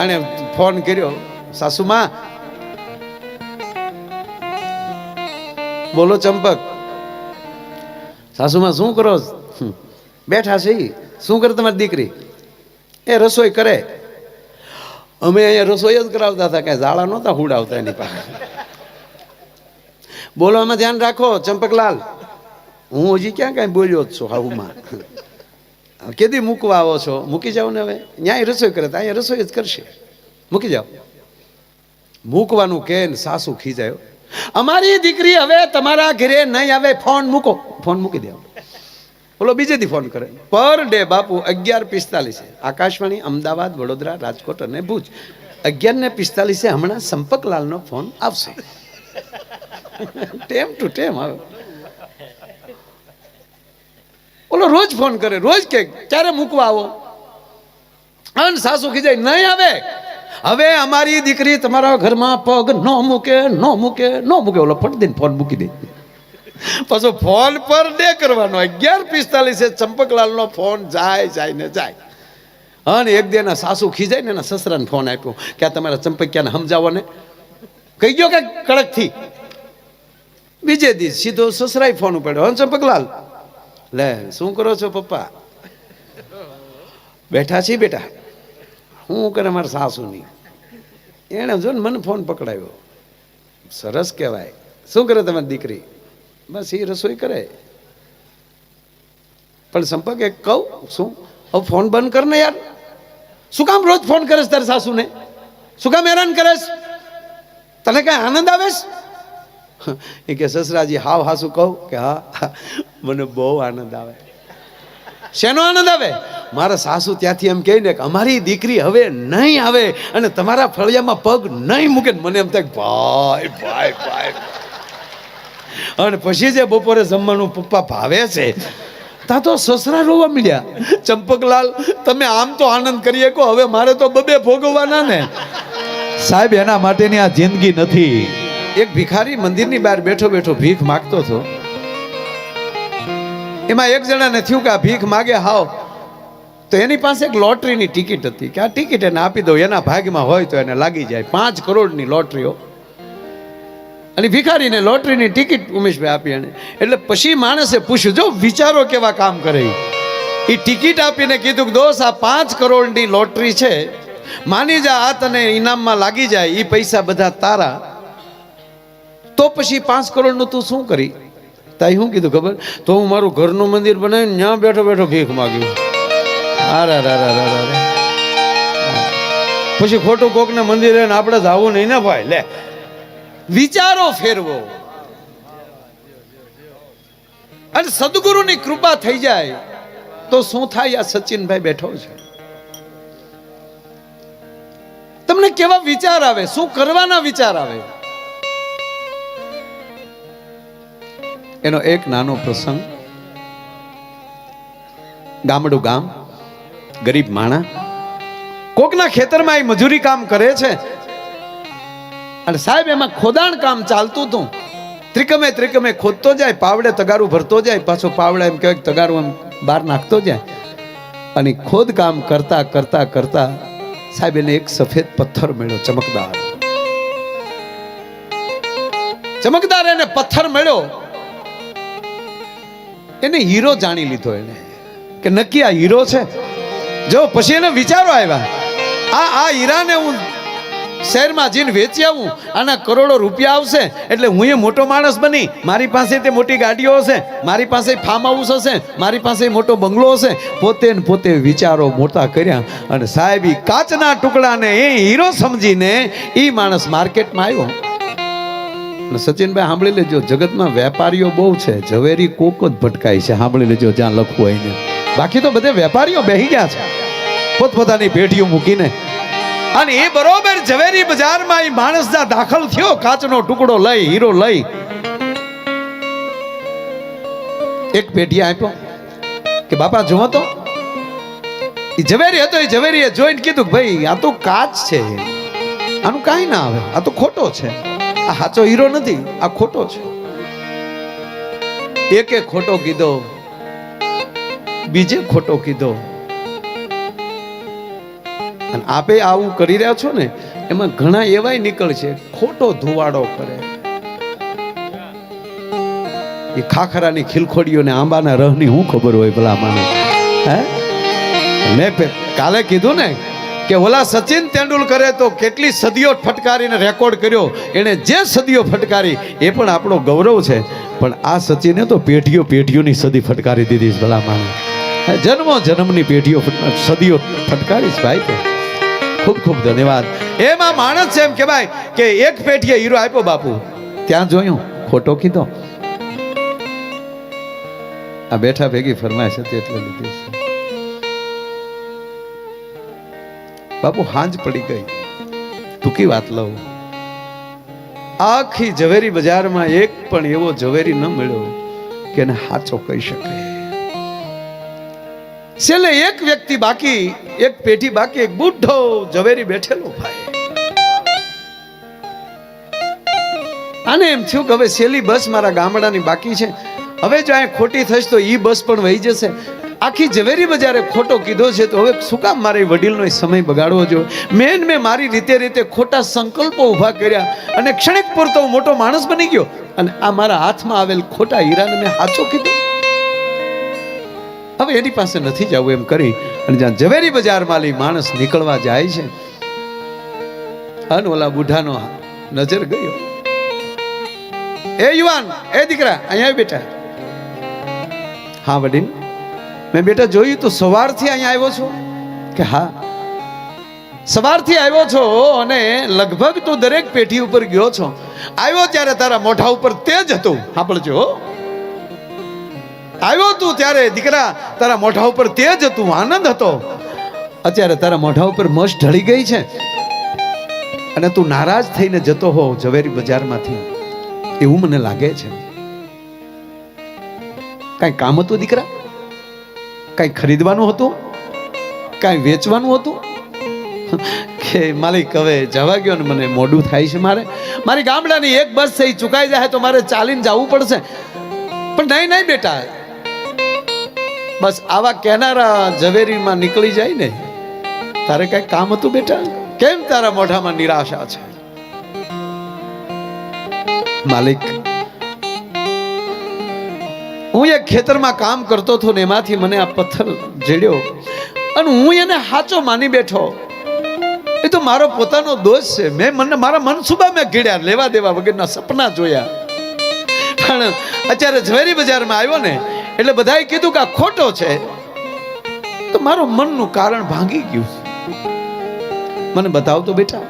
અને ફોન કર્યો, સાસુમાં, બોલો ચંપક. સાસુમાં, શું કરો? બેઠા છે શું કરે તમારી દીકરી? એ રસોઈ કરે. અમે અહીંયા રસોઈ જ કરાવતા હતા, કાંઈ ઝાડા નહોતા હુડાવતા એની પાસે. બોલો, આમાં ધ્યાન રાખો, ચંપકલાલ. હું હજી ક્યાં કાંઈ બોલ્યો જ છું હાઉમાં. કેદી મૂકવા આવો છો? મૂકી જાઓ ને હવે? ન્યાય રસોઈ કરે અહીંયા રસોઈ જ કરશે. મૂકી જાઓ. મૂકવાનું કે સાસુ ખીજાયો અમારી દીકરી હવે તમારા ઘરે નહીં આવે, ફોન મૂકો. ફોન મૂકી દેવો બોલો, બીજેથી ફોન કરે. પર ડે બાપુ, અગિયાર પિસ્તાલીસે આકાશવાણી, અમદાવાદ, વડોદરા, રાજકોટ અને ભુજ. અગિયાર ને પિસ્તાલીસે હમણાં સંપકલાલનો ફોન આવશે. ટેમ ટુ ટેમ આવે. ઓલો રોજ ફોન કરે, રોજ કે, ક્યારે મૂકવા આવો? અન સાસુ ખીજાય નહીં આવે. હવે અમારી દીકરી તમારા ઘરમાં પગ ન મૂકે ન મૂકે ન મૂકે. ઓલો ફટ દઈને ફોન મૂકી દે. પાછો ફોન પર ડે કરવાનો. અગિયાર પિસ્તાલીસે ચંપકલાલનો ફોન જાય જાય ને જાય. અને એક દેના સાસુ ખીજાય ને એના સસરાને ફોન આપ્યો કે આ તમારા ચંપકિયાને સમજાવો ને કહી ગયો કે કડકથી. બીજે દિવસ સીધો સસરાય ફોન ઉપાડ્યો. હં ચંપકલાલ લે, શું કરો છો પપ્પા? બેઠા છીએ બેટા. હું કરે મારા સાસુની. એણે જો ને મને ફોન પકડાયો. સરસ કહેવાય. શું કરે તમારી દીકરી? બસ એ રસોઈ કરે. પણ સંપર્ક એક કહું, શું? હવે ફોન બંધ કર ને યાર. શું કામ રોજ ફોન કરે તારે સાસુને? શું કામ હેરાન કરે તને કઈ આનંદ આવે છે? એ કે, સસરાજી, હાવ હાસુ કહું કે, હા, મને બહુ આનંદ આવે. શેનો આનંદ આવે? મારા સાસુ ત્યાંથી એમ કહે ને કે, અમારી દીકરી હવે નહીં આવે અને તમારા ફળિયામાં પગ નહીં મૂકે. મને એમ થાય ભાઈ ભાઈ ભાઈ. અને પછી જે બપોરે જમવાનું પપ્પા ભાવે છે તા તો સસરા રોવા મળ્યા. ચંપકલાલ, તમે આમ તો આનંદ કરીએ કો હવે મારે તો બબે ભોગવવાના ને. સાહેબ, એના માટેની આ જિંદગી નથી. એક ભિખારી મંદિરની બહાર બેઠો બેઠો ભીખ માગતો હતો. એમાં એક જણાને થયું કે આ ભીખ માગે, હાવ. તો એની પાસે એક લોટરીની ટિકિટ હતી કે આ ટિકિટ એને આપી દો એના ભાગમાં હોય તો એને લાગી જાય. પાંચ કરોડની લોટરીઓ. અને ભિખારીને લોટરીની ટિકિટ ઉમેશભાઈ આપી એને એટલે પછી માણસે પૂછ્યું, જો વિચારો કેવા કામ કરે એ ટિકિટ આપીને કીધું કે, દોસ્ત, આ પાંચ કરોડની લોટરી છે. માની જા, આ તને ઇનામમાં લાગી જાય એ પૈસા બધા તારા. તો પછી પાંચ કરોડનું તું શું કરી? તાઈ શું કીધું ખબર? તો હું મારું ઘરનું મંદિર બનાવીને ત્યાં બેઠો બેઠો ભીખ માગ્યું. અરે રા રા રા રા. પછી ખોટું કોકને મંદિરે આપણે જવું નહીં ને ભાઈ? લે. વિચારો ફેરવો. અને સદગુરુની કૃપા થઈ જાય તો શું થાય? આ સચિનભાઈ બેઠો છે. તમને કેવા વિચાર આવે? શું કરવાના વિચાર આવે? એનો એક નાનો પ્રસંગ. ગામડું ગામ, ગરીબ માણા, કોકના ખેતરમાં એ મજૂરી કામ કરે છે. અને સાહેબ, એમાં ખોદાણ કામ ચાલતું હતું. ત્રિકમે ત્રિકમે ખોદતો જાય, પાવડે તગારું ભરતો જાય, પાછો પાવડે એમ કહેવાય તગારું એમ બહાર નાખતો જાય. અને ખોદ કામ કરતા કરતા કરતા સાહેબ, એને એક સફેદ પથ્થર મળ્યો, ચમકદાર. ચમકદાર એને પથ્થર મળ્યો. એને હીરો જાણી લીધો એને. કે નક્કી આ હીરો છે? જો, પછી એને વિચારો આવ્યા. આ આ હીરાને હું શહેરમાં જઈને વેચી આવું, આના કરોડો રૂપિયા આવશે, એટલે હું એ મોટો માણસ બની. મારી પાસે તે મોટી ગાડીઓ હશે, મારી પાસે ફાર્મ હાઉસ હશે, મારી પાસે મોટો બંગલો હશે. પોતે ને પોતે વિચારો મોટા કર્યા અને સાહેબ કાચના ટુકડાને એ હીરો સમજીને એ માણસ માર્કેટમાં આવ્યો. સચિનભાઈ સાંભળી લેજો, જગતમાં વેપારીઓ બહુ છે, ઝવેરી કોક જ ભટકાય છે, સાંભળી લેજો જ્યાં લખવું હોય ને બાકી તો બધે વેપારીઓ બેહી ગયા છે, પોતપોતાની પેઢીઓ મૂકીને. અને એ બરોબર ઝવેરી બજારમાં એ માણસ દાખલ થયો, કાચનો ટુકડો લઈ, હીરો લઈ. એક પેઢી આપ્યો કે, બાપા, જુઓ તો. એ ઝવેરી હતો એ ઝવેરીએ જોઈને કીધું ભાઈ, આ તો કાચ છે. આનું કાંઈ ના આવે, આ તો ખોટો છે. આ સાચો હીરો નથી, આ ખોટો છે. એકે ખોટો કીધો, બીજે ખોટો કીધો. અને આપે આવું કરી રહ્યા છો ને, એમાં ઘણા એવાય નીકળશે ખોટો ધુવાડો કરે. એ ખાખરાની ખીલખોડીઓને આંબાના રહની શું ખબર હોય ભલા માને હે? મેં કાલે કીધું ને કે ઓલા સચિન તેંડુલકરે તો કેટલી સદીઓ ફટકારીને રેકોર્ડ કર્યો. એણે જે સદીઓ ફટકારી, એ પણ આપણો ગૌરવ છે. પણ આ સચિને તો પેઢીઓ પેઢીઓની સદી ફટકારી દીધી છે ભલા માણસ જન્મો જન્મની પેઢીઓ સદીઓ ફટકારીશ ભાઈ. ખૂબ ખૂબ ધન્યવાદ. એમાં માણસ છે એમ કહેવાય કે એક પેઢીએ હીરો આપ્યો બાપુ. ત્યાં જોયું, ખોટો કીધો. આ બેઠા ભેગી ફરમાય છે એટલે લીધી બાપુ હાંજ પડી ગઈ. ટૂંકી વાત લઉં. આખી ઝવેરી બજારમાં એક પણ એવો ઝવેરી ન મળ્યો કે એને હાચો કહી શકે. છેલ્લે એક વ્યક્તિ બાકી, એક પેઢી બાકી, એક બુઢો ઝવેરી બેઠેલો ભાઈ. આને એમ થયું કે હવે છેલ્લી બસ મારા ગામડાની બાકી છે. હવે જો અહીંયા ખોટી થશે તો એ બસ પણ વહી જશે. આખી ઝવેરી બજારે ખોટો કીધો છે, તો હવે શું કામ મારે વડીલનો સમય બગાડવો જો મેન મેં મારી રીતે રીતે ખોટા સંકલ્પો ઊભા કર્યા અને ક્ષણિક પૂરતો મોટો માણસ બની ગયો અને આ મારા હાથમાં આવેલ ખોટા હીરાને મેં હાચો કીધો. હવે એની પાસે નથી જવું એમ કરી અને જ્યાં ઝવેરી બજારમાં લઈ માણસ નીકળવા જાય છે અને ઓલા બુઢાનો નજર ગયો. એ યુવાન, એ દીકરા, અહીંયા બેટા હા, વડીલ? મેં બેટા જોયું તો, સવારથી અહીંયા આવ્યો છો? કે હા. સવારથી આવ્યો છો અને લગભગ તું દરેક પેઢી ઉપર ગયો છો. આવ્યો ત્યારે તારા મોઢા ઉપર તેજ હતું. સાંભળજો. આવ્યો તું ત્યારે દીકરા તારા મોઢા ઉપર તેજ હતું, આનંદ હતો. અત્યારે તારા મોઢા ઉપર મસ ઢળી ગઈ છે. અને તું નારાજ થઈને જતો હો ઝવેરી બજારમાંથી. એવું મને લાગે છે. કાંઈ કામ હતું દીકરા? કાંઈ ખરીદવાનું હતું? કાંઈ વેચવાનું હતું? કે માલિક, હવે જવા ગયો ને મને મોડું થાય છે મારે. મારી ગામડાની એક બસ થઈ ચુકાઈ જાય તો મારે ચાલીને જવું પડશે. પણ નહીં નહીં બેટા. બસ આવા કેનારા ઝવેરીમાં નીકળી જાય ને, તારે કઈ કામ હતું બેટા? કેમ તારા મોઢામાં નિરાશા છે? માલિક હું એક ખેતરમાં કામ કરતો હતો ને એમાંથી મને આ પથ્થર જડ્યો. અને હું એને સાચો માની બેઠો. એ તો મારો પોતાનો દોષ છે. મેં મને, મારા મનસુબા મેં ઘેડ્યા, લેવા દેવા વગરના સપના જોયા. પણ અત્યારે ઝવેરી બજારમાં આવ્યો ને, એટલે બધાએ કીધું કે આ ખોટો છે. તો મારું મનનું કારણ ભાંગી ગયું. મને બતાવતો બેટા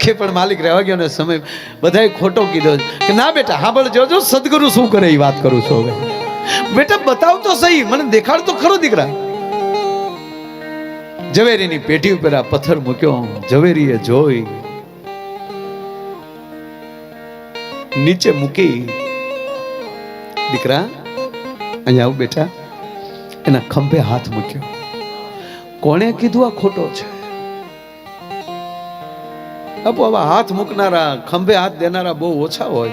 કે પણ માલિક રહેવા ગયો ને સમય, બધાએ ખોટો કીધો. કે ના બેટા, હા ભલે જોજો સદગુરુ શું કરે એ વાત કરું છું હવે. બેટા, બતાવ તો સહી. મને દેખાડ તો ખરો દીકરા. ઝવેરીની પેટી ઉપર આ પથ્થર મૂક્યો. ઝવેરીએ જોઈ નીચે મૂકી. દીકરા અહીંયા આવું બેટા. એના ખંભે હાથ મૂક્યો. કોણે કીધું આ ખોટો છે? આપો આવા હાથ મૂકનારા, ખંભે હાથ દેનારા બહુ ઓછા હોય.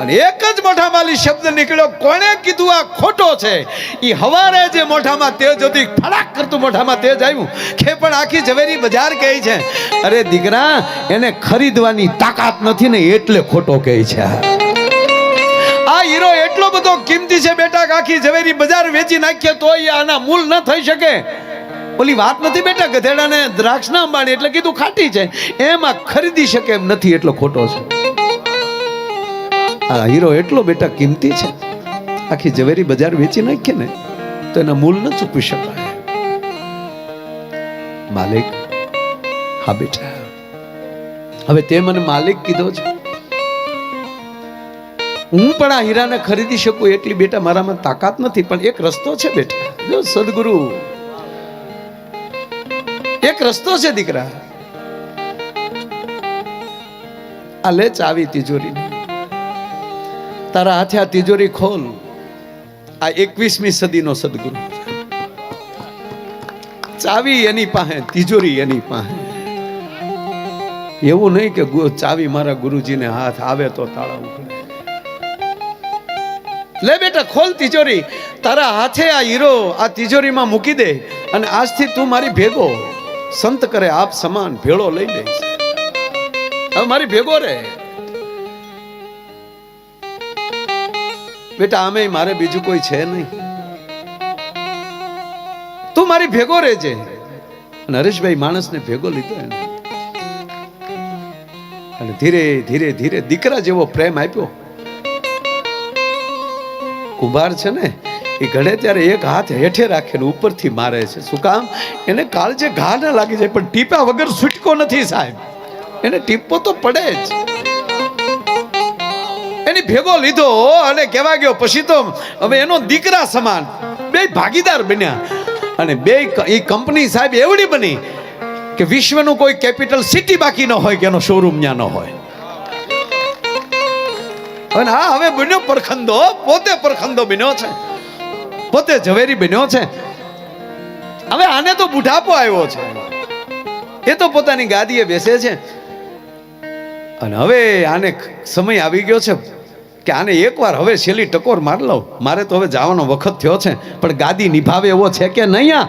અને એક જ મોઢામાંથી શબ્દ નીકળ્યો, કોણે કીધું આ ખોટો છે? એ હવારે જે મોઢામાં તેજ હતી, ફડાક કરતું મોઢામાં તેજ આવ્યું. કે પણ આખી ઝવેરી બજાર કહે છે, અરે દીકરા, એને ખરીદવાની તાકાત નથી ને એટલે ખોટો કહે છે. આ હીરો એટલો બધો કિંમતી છે બેટા આખી ઝવેરી બજાર વેચી નાખીએ તોય આના મૂળ ન થઈ શકે. ઓલી વાત નથી બેટા ગધેડાને દ્રાક્ષના અંબાણી એટલે કીધું ખાટી છે. એમાં ખરીદી શકે એમ નથી એટલો ખોટો છે. આ હીરો એટલો બેટા કિંમતી છે. આખી ઝવેરી બજાર વેચી નાખીએ ને, તો એના મૂલ ન ચૂકવી શકાય. માલિક, હા બેટા. હવે તે મને માલિક કીધો છે. હું પણ આ હીરાને ખરીદી શકું એટલી બેટા મારામાં તાકાત નથી, પણ એક રસ્તો છે બેટા. જો સદગુરુ. એક રસ્તો છે દીકરા. આ લે ચાવી તિજોરી તારા હાથે આ તિજોરી ખોલ. આ એકવીસમી સદીનો સદગુરુ ચાવી એની પાસે, તિજોરી એની પાસે. એવું નહીં કે ચાવી મારા ગુરુજીને હાથ આવે તો તાળા ઉઘડે લે બેટા, ખોલ તિજોરી. તારા હાથે આ હીરો આ તિજોરીમાં મૂકી દે અને આજથી તું મારી ભેગો. સંત કરે, આપ સમાન ભેળો લઈ લઈશ હવે મારી ભેગો રે. બેટા આમે મારે બીજું કોઈ છે નહીં. તું મારી ભેગો રહેજે. અને હરેશભાઈ માણસને ભેગો લીધો એને. અને ધીરે ધીરે ધીરે દીકરા જેવો પ્રેમ આપ્યો. કુંભાર છે ને, એ ઘડે ત્યારે એક હાથ હેઠે રાખીને ઉપરથી મારે છે. શું કામ? એને કાળજે ઘા ના લાગી જાય, પણ ટીપા વગર છૂટકો નથી સાહેબ. એને ટીપો તો પડે જ. ભેગો લીધો અને કહેવા ગયો, પછી તો હવે એનો દીકરા સમાન. બે ભાગીદાર બન્યા. અને બે એ કંપની સાહેબ એવડી બની કે વિશ્વનું કોઈ કેપિટલ સિટી બાકી ન હોય કે એનો શોરૂમ ત્યાં ન હોય. અને હા, હવે બન્યો પરખંદો, પોતે પરખંદો બન્યો છે. પોતે ઝવેરી બન્યો છે. હવે આને તો બુઢાપો આવ્યો છે. એ તો પોતાની ગાદીએ બેસે છે. અને હવે આને સમય આવી ગયો છે. કે આને એકવાર હવે છેલ્લી ટકોર માર લઉં. મારે તો હવે જવાનો વખત થયો છે, પણ ગાદી નિભાવે એવો છે કે નહીં આ?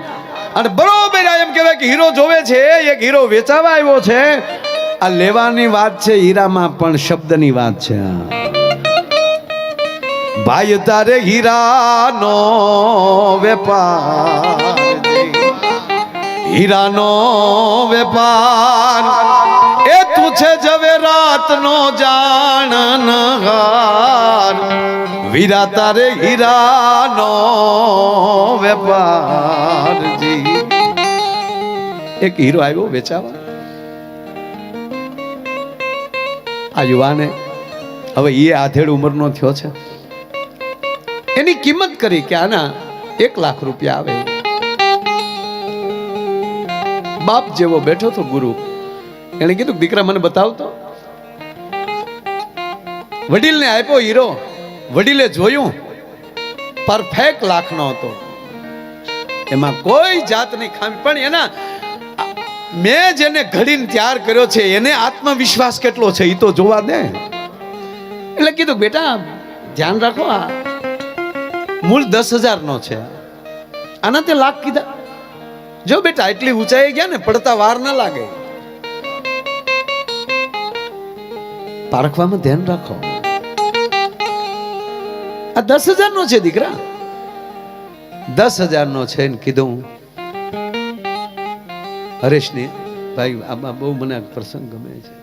અને બરોબર એમ કહેવાય કે હીરો જોવે છે, એક હીરો વેચાવા આવ્યો છે. આ લેવાની વાત છે, હીરામાં પણ શબ્દની વાત છે ભાઈ તારે હીરાનો વેપાર હીરાનો વેપાર તું છે જવે રાતનો જાણનહાર વીરા તારે હીરાનો વેપાર જી એક હીરો આવ્યો વેચાવા આ યુવાને હવે એ આધેડ ઉંમરનો થયો છે. એની કિંમત કરી કે આના એક લાખ રૂપિયા આવે. બાપ જેવો બેઠો તો ગુરુ એને કીધું દીકરા મને બતાવતો. વડીલને આપ્યો હીરો. વડીલે જોયું. પરફેક્ટ લાખનો હતો. એમાં કોઈ જાતની ખામી. પણ એના મેં જેને ઘડીને તૈયાર કર્યો છે, એને આત્મવિશ્વાસ કેટલો છે એ તો જોવા દે. એટલે કીધું બેટા, ધ્યાન રાખો, આ મૂળ દસ હજાર નો છે. આના તે લાખ કીધા. જો બેટા એટલી ઊંચાઈ ગયા ને, પડતા વાર ના લાગે. પારખવામાં ધ્યાન રાખો. આ દસ હજાર નો છે દીકરા. દસ હજાર નો છે કીધું હરેશને, ભાઈ આમાં બહુ મને પ્રસંગ ગમે છે.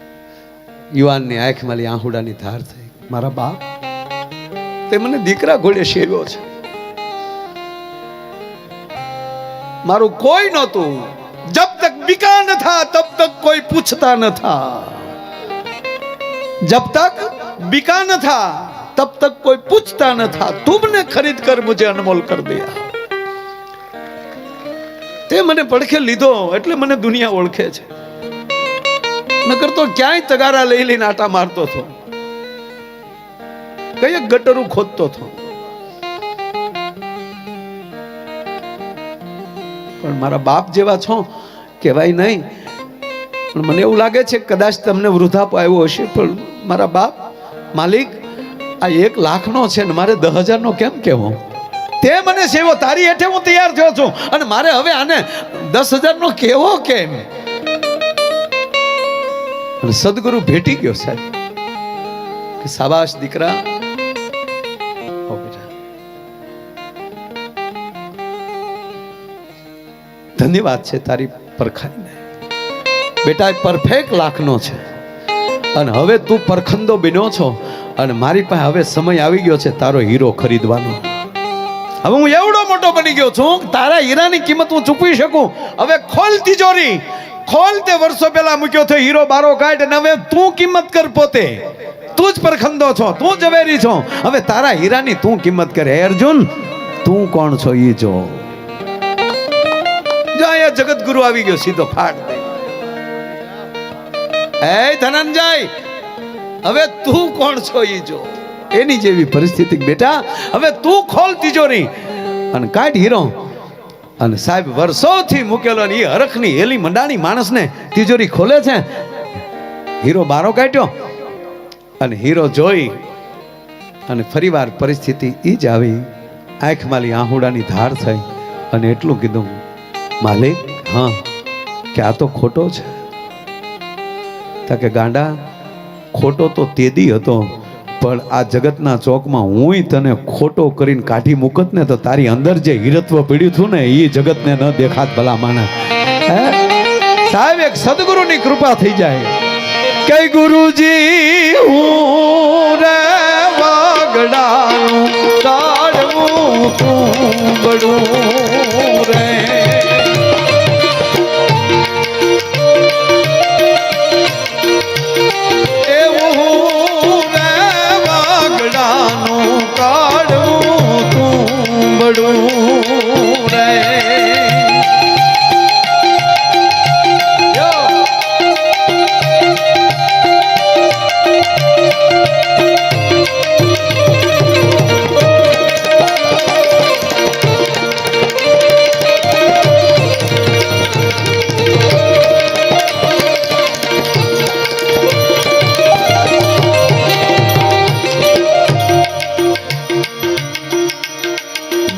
યુવાનની આંખમાં લી આહુડાની ધાર થઈ. મારા બાપ, તે મને દીકરા ઘોડે શેવ્યો છે. મારું કોઈ નહોતું. જબ તક બિકા ન થા, તબ તક કોઈ પૂછતા ન થા. जब तक बिका न था तब तक कोई पूछता न था तुमने खरीद कर मुझे अनमोल कर दिया તે મને પડખે લીધો એટલે મને દુનિયા ઓળખે છે નકર તો ક્યાંય તગારા લઈ લઈને આટા મારતો હતો કઈ ગટરું ખોદતો હતો પણ મારા બાપ જેવા છો કહેવાય નહીં પણ મને એવું લાગે છે કે કદાચ તમને વૃદ્ધાપો આવ્યો હશે પણ મારા બાપ, માલિક, આ એક લાખનો છે ને મારે દસ હજારનો કેમ કહેવો? તે મને સેવો, તારી હેઠે હું તૈયાર થયો છું. અને મારે હવે આને દસ હજારનો કેવો કેમ? સદગુરુ ભેટી ગયો સાહેબ. સાબાશ દીકરા. ધન્યવાદ છે તારી પરખાઈને. બેટા પરફેક્ટ લાખનો છે. અને હવે તું પરખંદો બન્યો છો અને મારી પાસે હવે સમય આવી ગયો છે તારો હીરો ખરીદવાનો. હવે હું એવડો મોટો બની ગયો છું તારા હીરાની કિંમત હું ચૂકવી શકું. હવે ખોલ તિજોરી. ખોલ તે વર્ષો પહેલા મૂક્યો છે હીરો બારો કાઢ અને હવે તું કિંમત કર પોતે. તું જ પરખંદો છો, તું ઝવેરી છો. હવે તારા હીરાની તું કિંમત કર. હે અર્જુન, તું કોણ છો ઈ જો. જો અહીંયા જગતગુરુ આવી ગયો, સીધો ફાટ દે. એ ધનંજય, હવે તું કોણ છો એ જો? એની જેવી પરિસ્થિતિ બેટા, હવે તું ખોલ તિજોરી અને કાઢ હીરો. અને સાહેબ વર્ષોથી મૂકેલો ને એ હરખની હેલી મંડાણી માણસને તિજોરી ખોલે છે. હીરો બારો કાઢ્યો. અને હીરો જોઈ અને ફરીવાર પરિસ્થિતિ ઈ જ આવી. આંખમાં લી આહુડાની ધાર થઈ. અને એટલું કીધું, માલિક, હા, કે આ તો ખોટો છે. તા કે, ગાંડા, ખોટો તો તેદી હતો, પણ આ જગતના ચોકમાં હુંય તને ખોટો કરીને કાઢી મૂકત ને તો તારી અંદર જે હીરત્વ પીડ્યું હતું ને એ જગતને ન દેખાત ભલા માના હે? સાહેબ, એક સદગુરુની કૃપા થઈ જાય. કે, ગુરુજી, હું રે વાગડાનું કાઢવું તું બડું રે.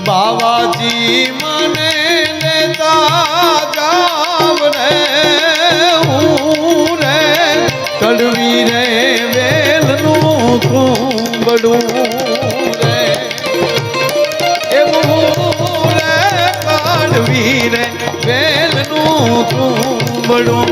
બાવાજી મને લેતા જાવ રે હું રે કડવી રે વેલનું કુંબડું રે. એવું રે કડવી રે વેલનું કુંબડું